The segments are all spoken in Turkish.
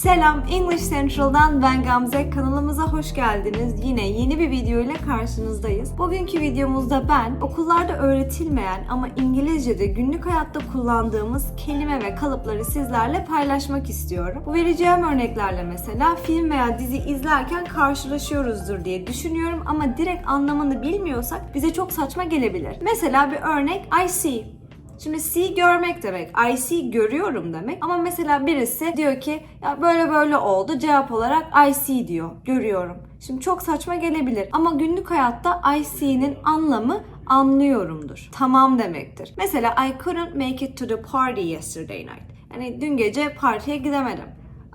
Selam English Central'dan ben Gamze. Kanalımıza hoş geldiniz. Yine yeni bir video ile karşınızdayız. Bugünkü videomuzda ben okullarda öğretilmeyen ama İngilizce'de günlük hayatta kullandığımız kelime ve kalıpları sizlerle paylaşmak istiyorum. Bu vereceğim örneklerle mesela film veya dizi izlerken karşılaşıyoruzdur diye düşünüyorum ama direkt anlamını bilmiyorsak bize çok saçma gelebilir. Mesela bir örnek I see. Şimdi see görmek demek. I see görüyorum demek. Ama mesela birisi diyor ki ya böyle böyle oldu. Cevap olarak I see diyor. Görüyorum. Şimdi çok saçma gelebilir. Ama günlük hayatta I see'nin anlamı anlıyorumdur. Tamam demektir. Mesela I couldn't make it to the party yesterday night. Yani dün gece partiye gidemedim.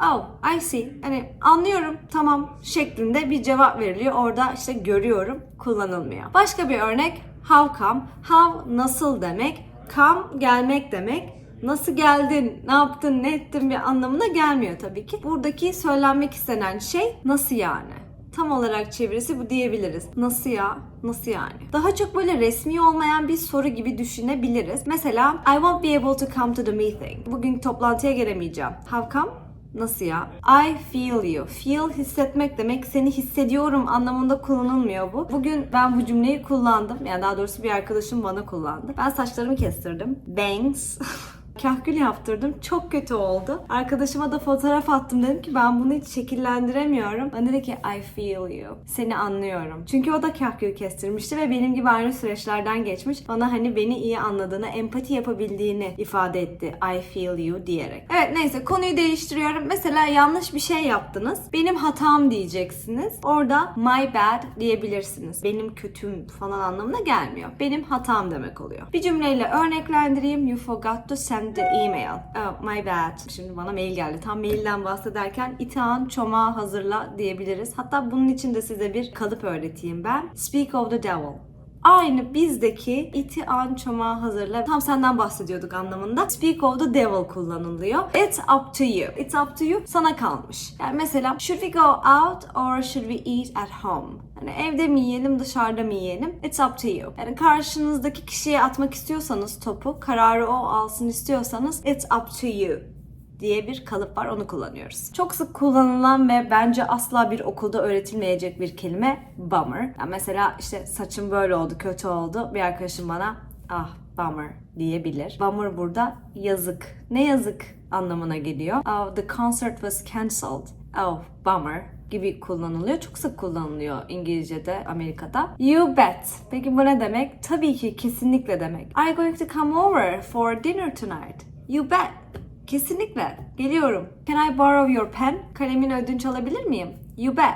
Oh, I see. Hani anlıyorum, tamam şeklinde bir cevap veriliyor. Orada işte görüyorum kullanılmıyor. Başka bir örnek how come? How nasıl demek? Come gelmek demek. Nasıl geldin, ne yaptın, ne ettin bir anlamına gelmiyor tabii ki. Buradaki söylenmek istenen şey nasıl yani? Tam olarak çevirisi bu diyebiliriz. Nasıl ya? Nasıl yani? Daha çok böyle resmi olmayan bir soru gibi düşünebiliriz. Mesela I won't be able to come to the meeting. Bugün toplantıya gelemeyeceğim. How come? Nasıl ya? I feel you. Feel hissetmek demek. Seni hissediyorum anlamında kullanılmıyor bu. Bugün ben bu cümleyi kullandım. Yani daha doğrusu bir arkadaşım bana kullandı. Ben saçlarımı kestirdim. Bangs. Kahkül yaptırdım. Çok kötü oldu. Arkadaşıma da fotoğraf attım. Dedim ki ben bunu hiç şekillendiremiyorum. Bana dedi ki I feel you. Seni anlıyorum. Çünkü o da kahkül kestirmişti ve benim gibi aynı süreçlerden geçmiş. Bana hani beni iyi anladığını, empati yapabildiğini ifade etti. I feel you diyerek. Evet neyse konuyu değiştiriyorum. Mesela yanlış bir şey yaptınız. Benim hatam diyeceksiniz. Orada my bad diyebilirsiniz. Benim kötüm falan anlamına gelmiyor. Benim hatam demek oluyor. Bir cümleyle örneklendireyim. You forgot to send the email. Oh, my bad. Şimdi bana mail geldi. Tam mailden bahsederken ithağın çomağı hazırla diyebiliriz. Hatta bunun için de size bir kalıp öğreteyim ben. Speak of the devil. Aynı bizdeki iti an çomağı hazırla tam senden bahsediyorduk anlamında. Speak of the devil kullanılıyor. It's up to you. It's up to you sana kalmış. Yani mesela should we go out or should we eat at home? Hani evde mi yiyelim dışarıda mı yiyelim? It's up to you. Yani karşınızdaki kişiye atmak istiyorsanız topu kararı o alsın istiyorsanız it's up to you diye bir kalıp var onu kullanıyoruz. Çok sık kullanılan ve bence asla bir okulda öğretilmeyecek bir kelime bummer. Yani mesela işte saçım böyle oldu, kötü oldu. Bir arkadaşım bana ah bummer diyebilir. Bummer burada yazık. Ne yazık anlamına geliyor. Oh, the concert was cancelled. Oh, bummer gibi kullanılıyor. Çok sık kullanılıyor İngilizce'de, Amerika'da. You bet. Peki bu ne demek? Tabii ki kesinlikle demek. Are you going to come over for dinner tonight? You bet. Kesinlikle. Geliyorum. Can I borrow your pen? Kalemini ödünç alabilir miyim? You bet.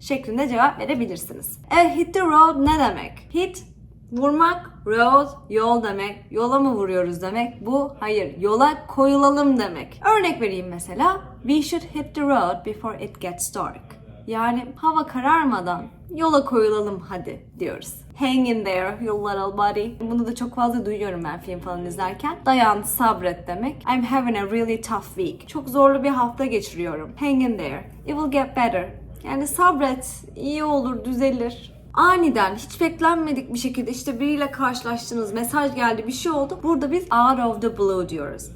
Şeklinde cevap verebilirsiniz. E hit the road ne demek? Hit Vurmak, road, yol demek. Yola mı vuruyoruz demek? Bu hayır, yola koyulalım demek. Örnek vereyim mesela. We should hit the road before it gets dark. Yani hava kararmadan yola koyulalım hadi diyoruz. Hang in there you little buddy. Bunu da çok fazla duyuyorum ben film falan izlerken. Dayan, sabret demek. I'm having a really tough week. Çok zorlu bir hafta geçiriyorum. Hang in there. It will get better. Yani sabret, iyi olur, düzelir aniden hiç beklenmedik bir şekilde işte biriyle karşılaştınız, mesaj geldi, bir şey oldu. Burada biz out of the blue diyoruz.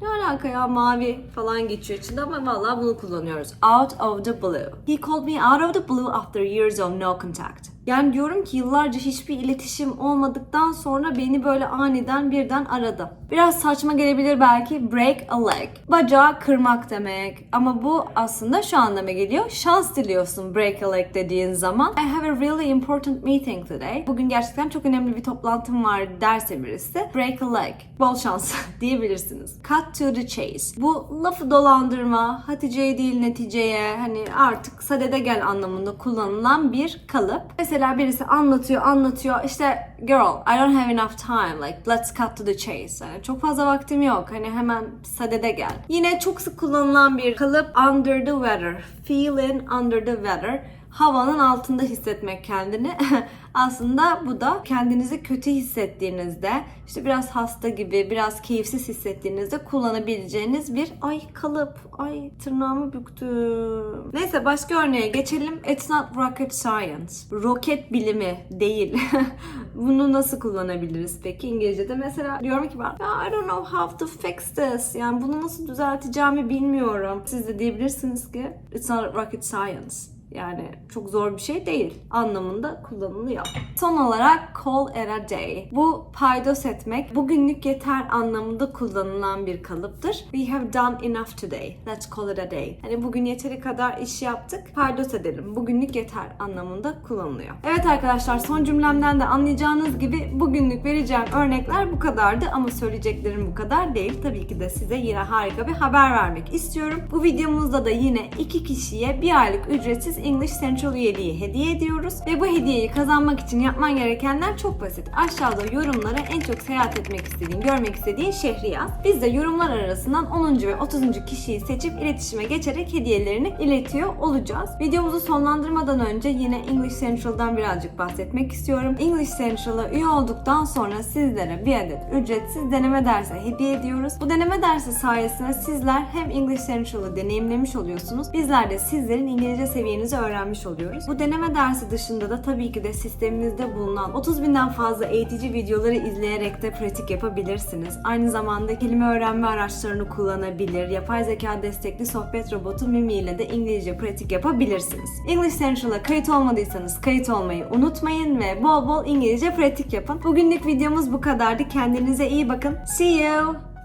Ne alaka ya mavi falan geçiyor içinde ama vallahi bunu kullanıyoruz. Out of the blue. He called me out of the blue after years of no contact. Yani diyorum ki yıllarca hiçbir iletişim olmadıktan sonra beni böyle aniden birden aradı. Biraz saçma gelebilir belki break a leg. Bacağı kırmak demek. Ama bu aslında şu anlama geliyor. Şans diliyorsun break a leg dediğin zaman. I have a really important meeting today. Bugün gerçekten çok önemli bir toplantım var derse birisi. Break a leg. Bol şans diyebilirsiniz. Cut to the chase. Bu lafı dolandırma, Hatice'ye değil neticeye hani artık sadede gel anlamında kullanılan bir kalıp. Mesela birisi anlatıyor anlatıyor işte girl I don't have enough time like let's cut to the chase. Yani çok fazla vaktim yok hani hemen sadede gel. Yine çok sık kullanılan bir kalıp under the weather. Feeling under the weather havanın altında hissetmek kendini. Aslında bu da kendinizi kötü hissettiğinizde, işte biraz hasta gibi, biraz keyifsiz hissettiğinizde kullanabileceğiniz bir ay kalıp, ay tırnağımı büktüm. Neyse başka örneğe geçelim. It's not rocket science. Roket bilimi değil. Bunu nasıl kullanabiliriz peki İngilizce'de? Mesela diyorum ki ben "Ya, I don't know how to fix this. Yani bunu nasıl düzelteceğimi bilmiyorum. Siz de diyebilirsiniz ki it's not rocket science. Yani çok zor bir şey değil anlamında kullanılıyor. Son olarak call it a day. Bu paydos etmek bugünlük yeter anlamında kullanılan bir kalıptır. We have done enough today. Let's call it a day. Hani bugün yeteri kadar iş yaptık. Paydos edelim. Bugünlük yeter anlamında kullanılıyor. Evet arkadaşlar son cümlemden de anlayacağınız gibi bugünlük vereceğim örnekler bu kadardı ama söyleyeceklerim bu kadar değil. Tabii ki de size yine harika bir haber vermek istiyorum. Bu videomuzda da yine iki kişiye bir aylık ücretsiz English Central üyeliği hediye ediyoruz. Ve bu hediyeyi kazanmak için yapman gerekenler çok basit. Aşağıda yorumlara en çok seyahat etmek istediğin, görmek istediğin şehri yaz. Biz de yorumlar arasından 10. ve 30. kişiyi seçip iletişime geçerek hediyelerini iletiyor olacağız. Videomuzu sonlandırmadan önce yine English Central'dan birazcık bahsetmek istiyorum. English Central'a üye olduktan sonra sizlere bir adet ücretsiz deneme dersi hediye ediyoruz. Bu deneme dersi sayesinde sizler hem English Central'ı deneyimlemiş oluyorsunuz. Bizler de sizlerin İngilizce seviyenizi öğrenmiş oluyoruz. Bu deneme dersi dışında da tabii ki de sisteminizde bulunan 30 binden fazla eğitici videoları izleyerek de pratik yapabilirsiniz. Aynı zamanda kelime öğrenme araçlarını kullanabilir, yapay zeka destekli sohbet robotu Mimi ile de İngilizce pratik yapabilirsiniz. English Central'a kayıt olmadıysanız kayıt olmayı unutmayın ve bol bol İngilizce pratik yapın. Bugünlük videomuz bu kadardı. Kendinize iyi bakın. See you!